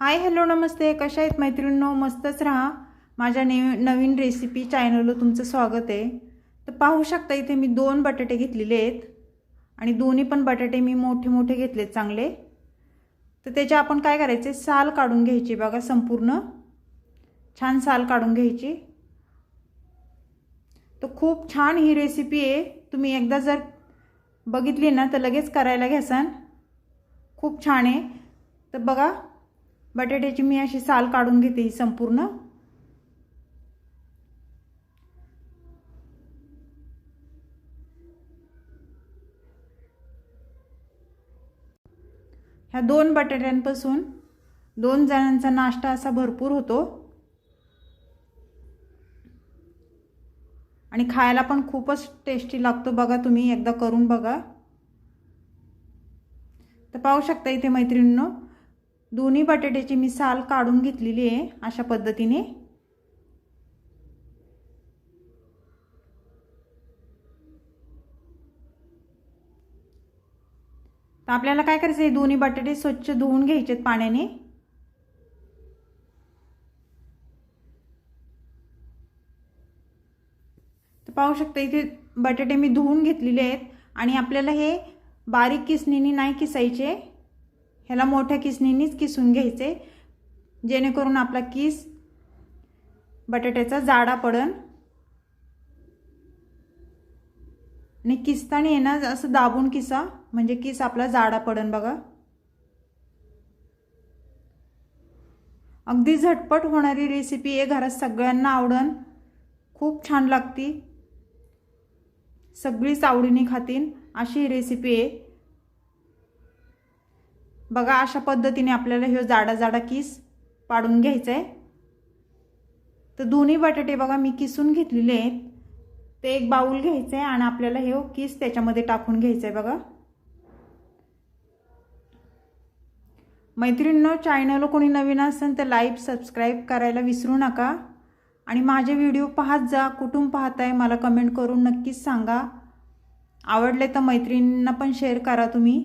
Hi hello नमस्ते. कशा आहेत मैत्रिणींनो? मस्तच राहा. माझ्या ने नवीन रेसिपी चॅनलवर तुमचं स्वागत आहे. तर पाहू शकता इथे मी दोन बटाटे घेतलेले आहेत. आणि दोन्ही पण बटाटे मी मोठे मोठे घेतलेत चांगले. तर त्याचे आपण काय करायचे? साल काढून घ्यायची. बघा संपूर्ण. छान साल काढून घ्यायची. तर खूप छान ही रेसिपी आहे. तुम्ही एकदा जर बघितली ना तर लगेच करायला घ्यासान खूप छान आहे. तर बघा बटाट्याची मी अशी साल काढून घेते ही संपूर्ण. ह्या दोन बटाट्यांपासून दोन जणांचा नाश्ता असा भरपूर होतो. आणि खायला पण खूपच टेस्टी लागतो बघा तुम्ही एकदा करून बघा. तर पाहू शकता इथे मैत्रिणींनो दोन्ही बटाट्याची मी साल काढून घेतलेली आहे अशा पद्धतीने. तर आपल्याला काय करायचं आहे? दोन्ही बटाटे स्वच्छ धुवून घ्यायचेत पाण्याने. तर पाहू शकता इथे बटाटे मी धुवून घेतलेले आहेत आणि आपल्याला हे बारीक किसणीने नाही किसायचे. ह्याला मोठ्या किसणीनीच किसून घ्यायचे जेणेकरून आपला किस बटाट्याचा जाडा पडन. आणि किसताना येणार ना असं दाबून किसा म्हणजे किस आपला जाडा पडन बघा. अगदी झटपट होणारी रेसिपी आहे घरात सगळ्यांना आवडन. खूप छान लागती. सगळीच आवडीने खातीन अशी ही रेसिपी आहे. बघा अशा पद्धतीने आपल्याला हे जाडा जाडा किस पाडून घ्यायचं आहे तर दोन्ही बटाटे बघा मी किसून घेतलेले आहेत. ते एक बाऊल घ्यायचं आहे आणि आपल्याला हे हो किस त्याच्यामध्ये टाकून घ्यायचं आहे बघा. मैत्रिणींनो चॅनल कोणी नवीन असेल तर लाईक सबस्क्राईब करायला विसरू नका. आणि माझे व्हिडिओ पाहत जा कुठून पाहताय मला कमेंट करून नक्कीच सांगा. आवडले तर मैत्रिणींना पण शेअर करा तुम्ही.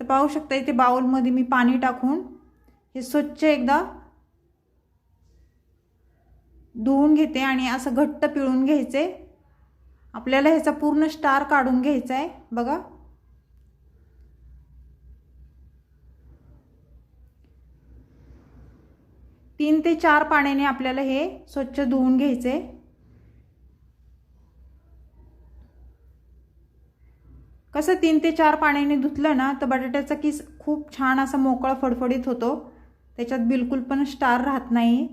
तर पाहू शकता इथे बाउलमध्ये मी पाणी टाकून हे स्वच्छ एकदा धुवून घेते आणि असं घट्ट पिळून घ्यायचे. आपल्याला ह्याचा पूर्ण स्टार काढून घ्यायचा आहे. बघा. तीन ते चार पाण्याने आपल्याला हे स्वच्छ धुवून घ्यायचे. कसं तीन ते चार पाण्याने धुतलं ना तर बटाट्याचा किस खूप छान असा मोकळा फडफडीत होतो. त्याच्यात बिलकुल पण स्टार राहत नाही.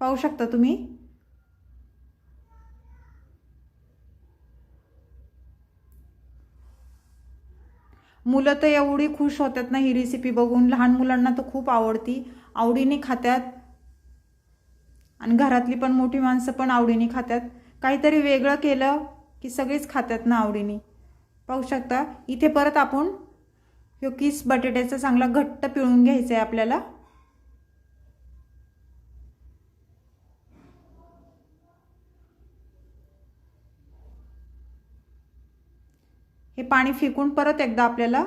पाहू शकता तुम्ही? मुलं तर एवढी खुश होतात ना ही रेसिपी बघून. लहान मुलांना तर खूप आवडती. आवडीने खात्यात. आणि घरातली पण मोठी माणसं पण आवडीने खात्यात. काहीतरी वेगळं केलं की सगळेच खात्यात ना आवडीने. पाहू शकता इथे परत आपण ह्यो किस बटाट्याचा चांगला घट्ट पिळून घ्यायचा आहे आपल्याला. हे पाणी फेकून परत एकदा आपल्याला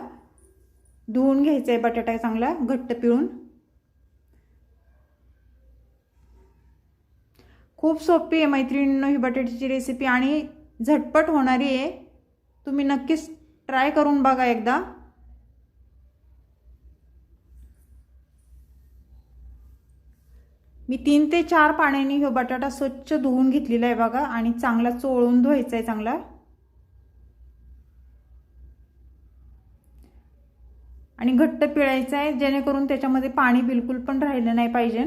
धुवून घ्यायचं आहे बटाटा चांगला घट्ट पिळून. खूप सोपी आहे मैत्रिणींनो ही बटाट्याची रेसिपी आणि झटपट होणारी आहे. तुम्ही नक्कीच ट्राय करून बघा एकदा. मी तीन ते चार पाण्याने हे बटाटा स्वच्छ धुवून घेतलेला आहे बघा आणि चांगला चोळून धुवायचा आहे चांगला. आणि घट्ट पिळायचं आहे जेणेकरून त्याच्यामध्ये पाणी बिलकुल पण राहिलं नाही पाहिजे.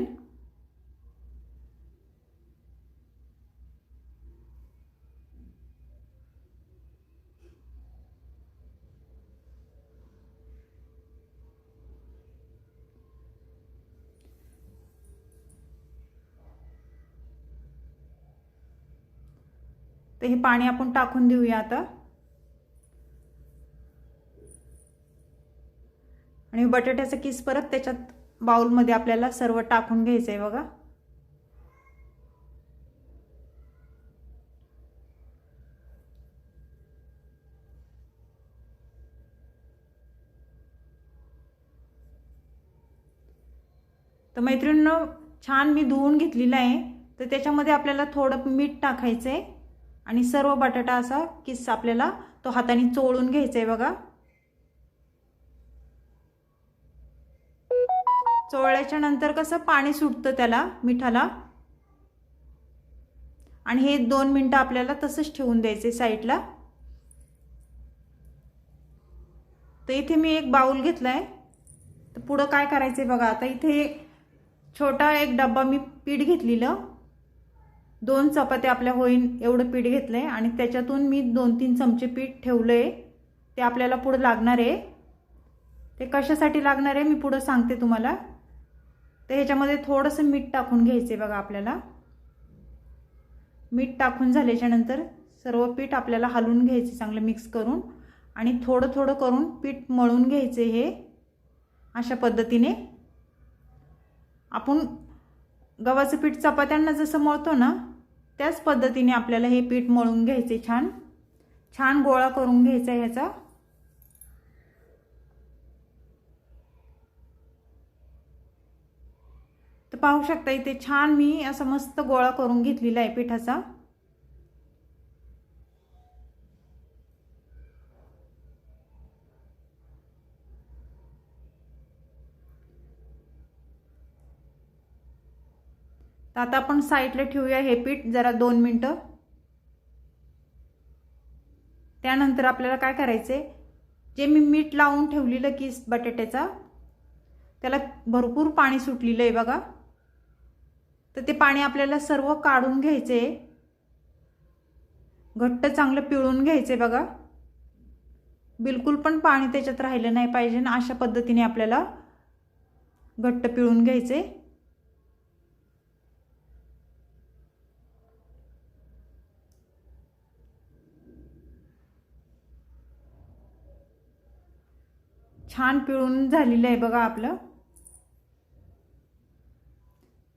तर हे पाणी आपण टाकून देऊया आता. आणि बटाट्याचं किस परत त्याच्यात बाउलमध्ये आपल्याला सर्व टाकून घ्यायचं आहे बघा. तर मैत्रिणीनं छान मी धुवून घेतलेलं आहे. तर त्याच्यामध्ये आपल्याला थोडं मीठ टाकायचं आहे आणि सर्व बटाटा असा किस आपल्याला तो हाताने चोळून घ्यायचा आहे बघा. चोळल्याच्या नंतर कसं पाणी सुटतं त्याला मिठाला. आणि हे दोन मिनटं आपल्याला तसंच ठेवून द्यायचे साईडला. तर इथे मी एक बाऊल घेतला आहे तर पुढं काय करायचं आहे बघा आता इथे छोटा एक डब्बा मी पीठ घेतलेलं. दोन चपात्या आपल्या होईन एवढं पीठ घेतलं आहे आणि त्याच्यातून मी दोन तीन चमचे पीठ ठेवलं आहे ते आपल्याला पुढं लागणार आहे. ते कशासाठी लागणार आहे मी पुढं सांगते तुम्हाला. तर ह्याच्यामध्ये थोडंसं मीठ टाकून घ्यायचं आहे बघा आपल्याला. मीठ टाकून झाल्याच्यानंतर सर्व पीठ आपल्याला हलवून घ्यायचे चांगलं मिक्स करून. आणि थोडं थोडं करून पीठ मळून घ्यायचे हे अशा पद्धतीने. आपण गव्हाचं पीठ चपात्यांना जसं मळतो ना त्याच पद्धतीने आपल्याला हे पीठ मळून घ्यायचे छान. छान गोळा करून घ्यायचा ह्याचा. तर पाहू शकता इथे छान मी असा मस्त गोळा करून घेतलेला आहे पिठाचा. तर आता आपण साईडला ठेवूया हे पीठ जरा दोन मिनटं. त्यानंतर आपल्याला काय करायचे जे मी मीठ लावून ठेवलेलं की बटाट्याचा त्याला भरपूर पाणी सुटलेलं आहे बघा. तर ते पाणी आपल्याला सर्व काढून घ्यायचे घट्ट चांगलं पिळून घ्यायचे बघा. बिलकुल पण पाणी त्याच्यात राहिलं नाही पाहिजे ना अशा पद्धतीने आपल्याला घट्ट पिळून घ्यायचे छान पिळून झालेलं आहे बघा आपलं.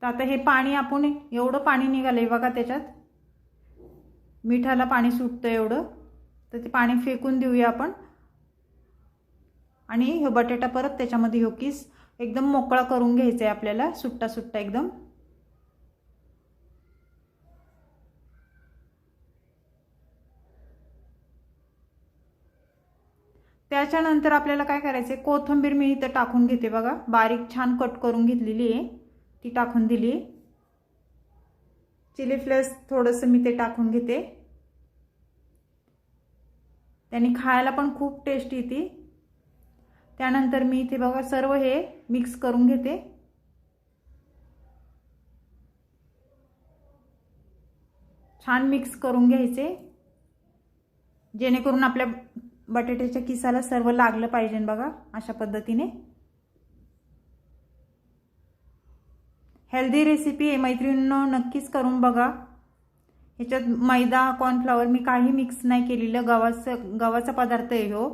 तर आता हे पाणी आपण एवढं पाणी निघालं आहे बघा त्याच्यात. मिठाला पाणी सुटतं एवढं. तर ते पाणी फेकून देऊया आपण. आणि हे बटाटा परत त्याच्यामध्ये हो किस एकदम मोकळा करून घ्यायचा आहे आपल्याला सुट्टा सुट्टा एकदम. त्याच्यानंतर आपल्याला काय करायचं आहे कोथिंबीर मी इथं टाकून घेते बघा. बारीक छान कट करून घेतलेली आहे. ती टाकून दिली चिली फ्लेक्स थोडंसं मी ते टाकून घेते. त्याने खायला पण खूप टेस्ट येते त्यानंतर मी इथे बघा सर्व हे मिक्स करून घेते. छान मिक्स करून घ्यायचे. जेणेकरून आपल्या बटाट्याच्या किसाला सर्व लागलं पाहिजे बघा अशा पद्धतीने. हेल्दी रेसिपी आहे मैत्रिणींनो नक्कीच करून बघा. ह्याच्यात मैदा कॉर्नफ्लॉवर मी काही मिक्स नाही केलेलं गव्हाचं गव्हाचा पदार्थ आहे हो.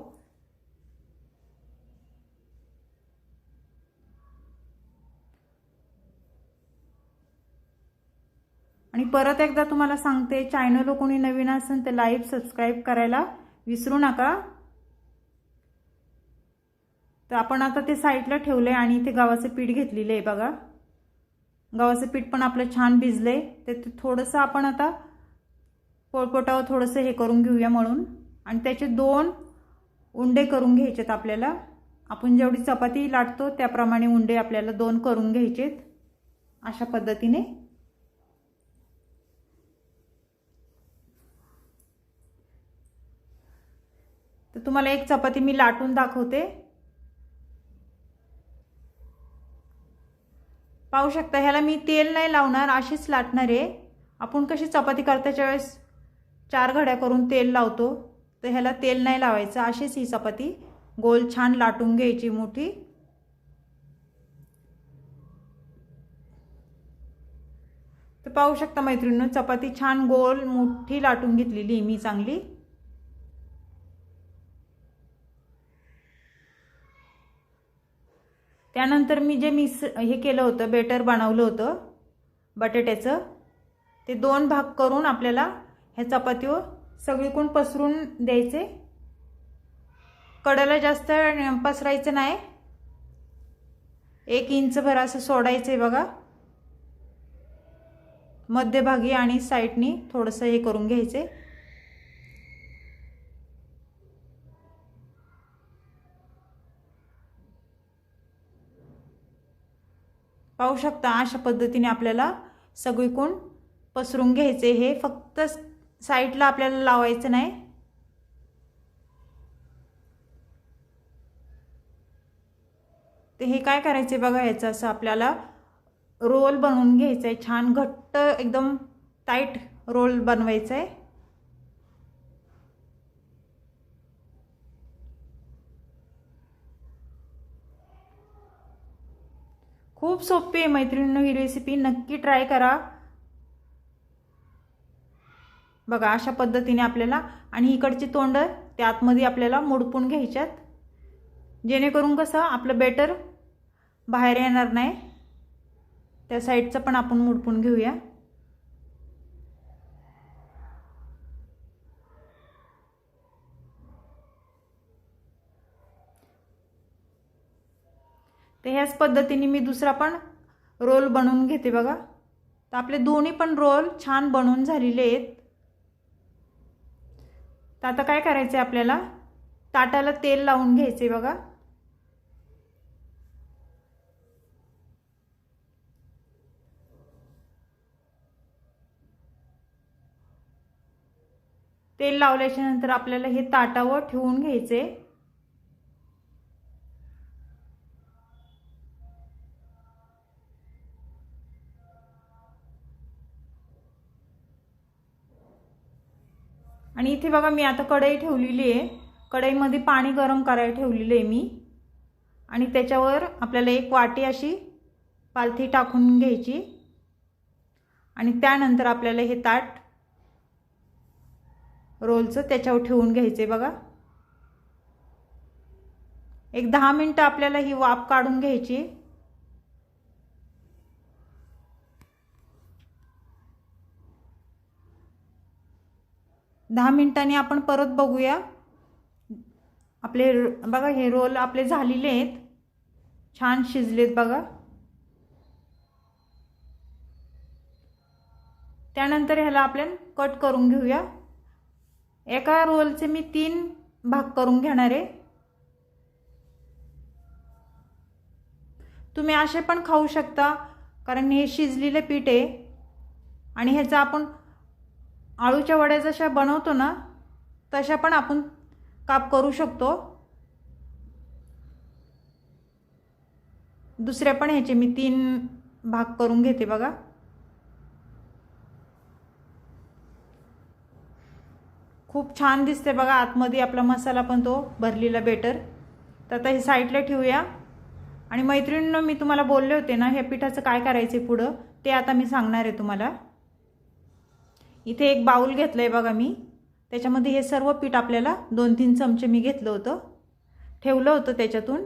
आणि परत एकदा तुम्हाला सांगते चॅनल कोणी नवीन असेल तर लाईव्ह सबस्क्राईब करायला. विसरू नका. तर आपण आता ते साईडला ठेवलं आहे आणि इथे गव्हाचं पीठ घेतलेलं आहे बघा. गव्हाचं पीठ पण आपलं छान भिजलं आहे ते थोडंसं आपण आता पोळपोटावर थोडंसं हे करून घेऊया म्हणून. आणि त्याचे दोन उंडे करून घ्यायचेत आपल्याला. आपण जेवढी चपाती लाटतो त्याप्रमाणे उंडे आपल्याला दोन करून घ्यायचेत. अशा पद्धतीने. तर तुम्हाला एक चपाती मी लाटून दाखवते. पाहू शकता ह्याला मी तेल नाही लावणार अशीच लाटणार आहे. आपण कशी चपाती करताच्या वेळेस चार घड्या करून तेल लावतो तर ह्याला तेल नाही लावायचं अशीच ही चपाती. गोल छान लाटून घ्यायची मोठी. तर पाहू शकता मैत्रिणीनं चपाती छान गोल मोठी लाटून घेतलेली मी चांगली. त्यानंतर मी जे मिस हे केलं होतं बेटर बनवलं होतं बटाट्याचं ते दोन भाग करून आपल्याला ह्या चपातीवर सगळीकडून पसरून द्यायचे. कडाला जास्त पसरायचं नाही. एक इंचभर असं सोडायचं आहे बघा. मध्यभागी आणि साईडनी थोडंसं हे करून घ्यायचं. पाहू शकता अशा पद्धतीने आपल्याला सगळीकडून पसरून घ्यायचे. हे फक्त साईडला आपल्याला लावायचं नाही. ते हे काय करायचे बघा याचं असं आपल्याला रोल बनवून घ्यायचं आहे छान घट्ट एकदम टाईट रोल बनवायचा आहे खूप सोपी आहे मैत्रिणींनो ही रेसिपी नक्की ट्राय करा. बघा अशा पद्धतीने आपल्याला आणि इकडची तोंड त्या आतमध्ये आपल्याला मोडपून घ्यायच्यात. जेणेकरून कसं आपलं बेटर बाहेर येणार नाही. त्या साईडचं पण आपण मोडपून घेऊया. तर ह्याच पद्धतीने मी दुसरा पण रोल बनवून घेते बघा. तर आपले दोन्ही पण रोल छान बनवून झालेले आहेत. तर आता काय करायचं आहे आपल्याला? ताटाला तेल लावून घ्यायचे बघा. तेल लावल्याच्या नंतर आपल्याला हे ताटावर ठेवून घ्यायचे आणि इथे बघा मी आता कढई ठेवलेली आहे. कढईमध्ये पाणी गरम करायला ठेवलेलं आहे मी. आणि त्याच्यावर आपल्याला एक वाटी अशी पालथी टाकून घ्यायची. आणि त्यानंतर आपल्याला हे ताट रोलचं त्याच्यावर ठेवून घ्यायचे बघा. एक दहा मिनटं आपल्याला ही वाफ काढून घ्यायची. दहा मिनटांनी आपण परत बघूया. आपले बघा हे रोल आपले झालेले आहेत. छान शिजलेत बघा. त्यानंतर ह्याला आपण कट करून घेऊया. एका रोलचे मी तीन भाग करून घेणार आहे. तुम्ही असे पण खाऊ शकता कारण हे शिजलेलं पीठ आहे. आणि ह्याचा आपण आळूच्या वड्या जशा बनवतो ना तशा पण आपण काप करू शकतो. दुसऱ्या पण ह्याचे मी तीन भाग करून घेते बघा. खूप छान दिसते बघा आतमध्ये आपला मसाला पण तो भरलेला बेटर तर आता हे साईडला ठेवूया. आणि मैत्रिणीनं मी तुम्हाला बोलले होते ना ह्या पिठाचं काय करायचं आहे पुढं ते आता मी सांगणार आहे तुम्हाला. इथे एक बाऊल घेतलं आहे बघा मी. त्याच्यामध्ये हे सर्व पीठ आपल्याला दोन तीन चमचे मी घेतलं होतं. ठेवलं होतं त्याच्यातून.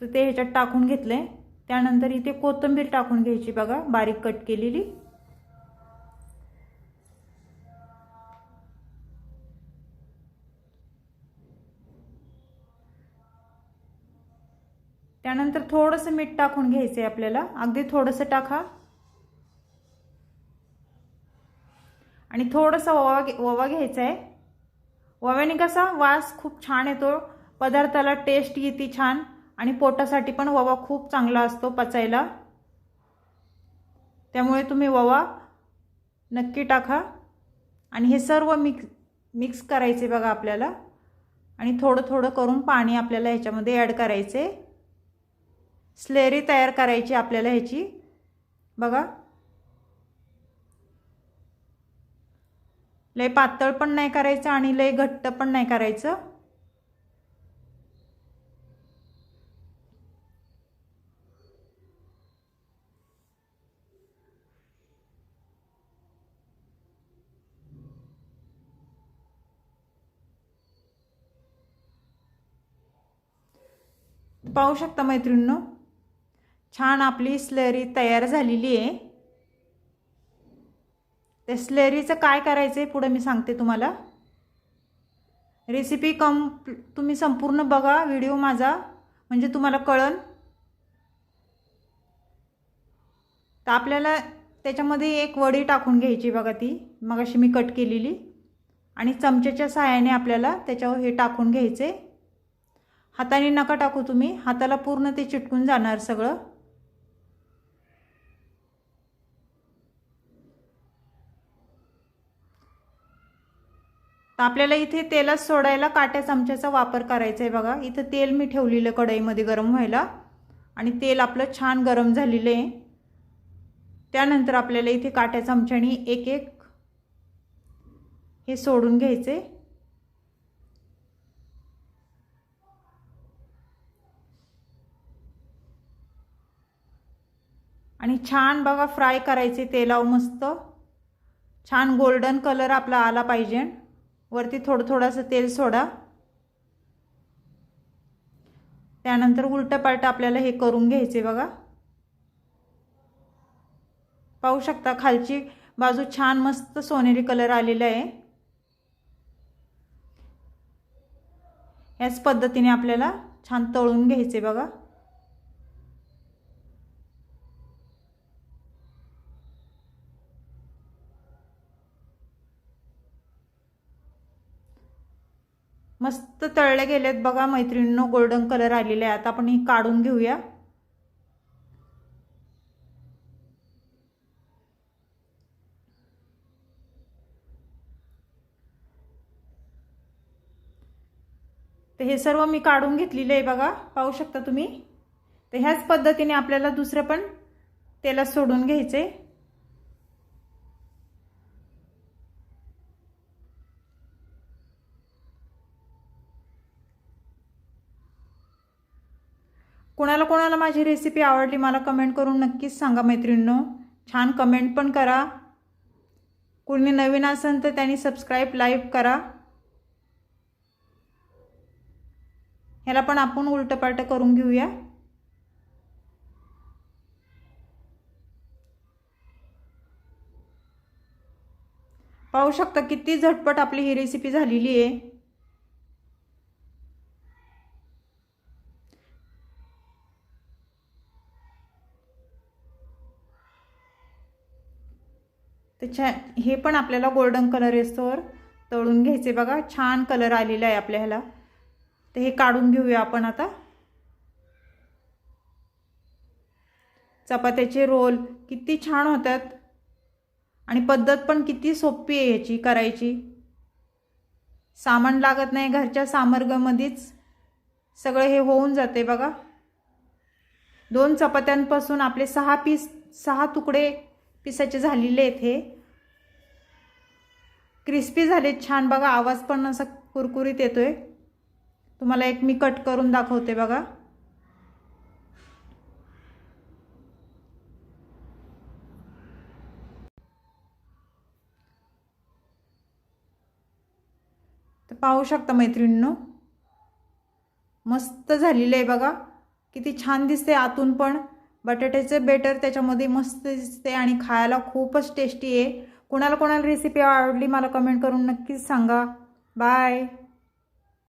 तर ते ह्याच्यात टाकून घेतलं आहे त्यानंतर इथे कोथिंबीर टाकून घ्यायची बघा बारीक कट केलेली. त्यानंतर थोडंसं मीठ टाकून घ्यायचं आहे आपल्याला. अगदी थोडंसं टाका. आणि थोडंसं ओवा ओवा घ्यायचा आहे ओव्याने कसा वास खूप छान येतो पदार्थाला टेस्ट येते छान आणि पोटासाठी पण ओवा खूप चांगला असतो पचायला. त्यामुळे तुम्ही ओवा नक्की टाका. आणि हे सर्व मिक्स मिक्स करायचे बघा आपल्याला. आणि थोडं थोडं करून पाणी आपल्याला ह्याच्यामध्ये ॲड करायचे. स्लेरी तयार करायची आपल्याला ह्याची. बघा. लय पातळ पण नाही करायचं आणि लय घट्ट पण नाही करायचं. पाहू शकता मैत्रिणींनो छान आपली स्लरी तयार झालेली आहे. त्या स्लेरीचं काय करायचं आहे पुढं मी सांगते तुम्हाला. रेसिपी कम तुम्ही संपूर्ण बघा व्हिडिओ माझा. म्हणजे तुम्हाला कळन. तर आपल्याला त्याच्यामध्ये एक वडी टाकून घ्यायची बघा ती. मग अशी मी कट केलेली. आणि चमच्याच्या सहाय्याने आपल्याला त्याच्यावर हे टाकून घ्यायचे. हाताने नका टाकू तुम्ही. हाताला पूर्ण ते चिटकून जाणार सगळं. तर आपल्याला इथे तेलात सोडायला काट्या चमच्याचा वापर करायचा आहे बघा. इथं तेल मी ठेवलेलं कढईमध्ये गरम व्हायला. आणि तेल आपलं छान गरम झालेलं आहे. त्यानंतर आपल्याला इथे काट्या चमच्याने एक एक हे सोडून घ्यायचे. आणि छान बघा फ्राय करायचे तेलाव मस्त. छान गोल्डन कलर आपला आला पाहिजे. वरती थोडं थोडंसं तेल सोडा. त्यानंतर उलटं पालटं आपल्याला हे करून घ्यायचे बघा. पाहू शकता खालची बाजू छान मस्त सोनेरी कलर आलेला आहे. याच पद्धतीने आपल्याला छान तळून घ्यायचे बघा. मस्त तळले गेलेत बघा मैत्रिणींनो गोल्डन कलर आलेले आहे आता आपण ही काढून घेऊया. तर हे सर्व मी काढून घेतलेले आहे बघा. पाहू शकता तुम्ही? तर ह्याच पद्धतीने आपल्याला दुसरं पण तेलात सोडून घ्यायचे. कोणाला कोणाला माझी रेसिपी आवडली मला कमेंट करून नक्कीच सांगा मैत्रिणींनो. छान कमेंट पण करा. कोणी नवीन असेल तर त्यांनी सबस्क्राईब लाईव करा. ह्याला पण आपण उलटपालटं करून घेऊया. पाहू शकता किती झटपट आपली ही रेसिपी झालेली आहे. त्याच्या हे पण आपल्याला गोल्डन कलर येतोवर तळून घ्यायचे बघा. छान कलर आलेला आहे आपल्या ह्याला. तर हे काढून घेऊया आपण आता. चपात्याचे रोल किती छान होतात. आणि पद्धत पण किती सोपी आहे ह्याची करायची. सामान लागत नाही घरच्या सामर्गमध्येच. सगळं हे होऊन जाते बघा. दोन चपात्यांपासून आपले सहा पीस सहा तुकडे पिसाचे झालेले आहेत हे. क्रिस्पी झाले छान. बघा आवाज पण असा कुरकुरीत येतो आहे तुम्हाला एक मी कट करून दाखवते बघा. तर पाहू शकता मैत्रिणींनो मस्त झालेलं आहे बघा. किती छान दिसते आतून पण. बटाट्याचे बेटर त्याच्यामध्ये मस्त दिसते आणि खायला खूपच टेस्टी आहे. कोणाला कोणाला रेसिपी आवडली मला कमेंट करून नक्कीच सांगा. बाय